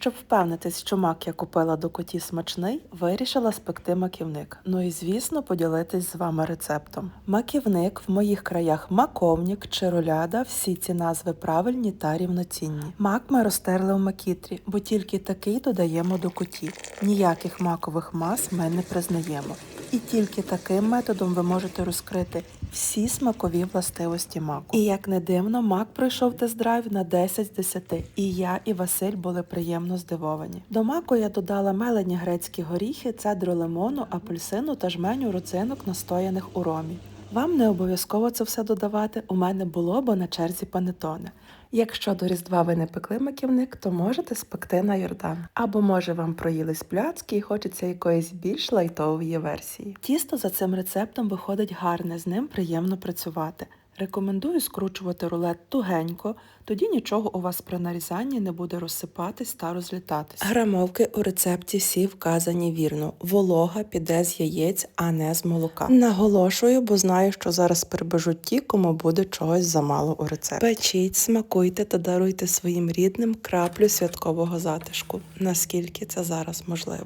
Щоб впевнитись, що мак я купила до коті смачний, вирішила спекти маківник. Ну і звісно, поділитись з вами рецептом. Маківник в моїх краях маковнік чи руляда, всі ці назви правильні та рівноцінні. Мак ми розтерли в макітрі, бо тільки такий додаємо до коті. Ніяких макових мас ми не признаємо. І тільки таким методом ви можете розкрити всі смакові властивості маку. І як не дивно, мак пройшов тест-драйв на 10 з 10. І я, і Василь були приємно здивовані. До маку я додала мелені грецькі горіхи, цедру лимону, апельсину та жменю родзинок, настояних у ромі. Вам не обов'язково це все додавати. У мене було, бо на черзі панетоне. Якщо до Різдва ви не пекли маківник, то можете спекти на Йордан. Або може вам проїлись пляцки і хочеться якоїсь більш лайтової версії. Тісто за цим рецептом виходить гарне, з ним приємно працювати. Рекомендую скручувати рулет тугенько, тоді нічого у вас при нарізанні не буде розсипатись та розлітатись. Грамовки у рецепті всі вказані вірно. Волога піде з яєць, а не з молока. Наголошую, бо знаю, що зараз прибежуть ті, кому буде чогось замало у рецепті. Печіть, смакуйте та даруйте своїм рідним краплю святкового затишку, наскільки це зараз можливо.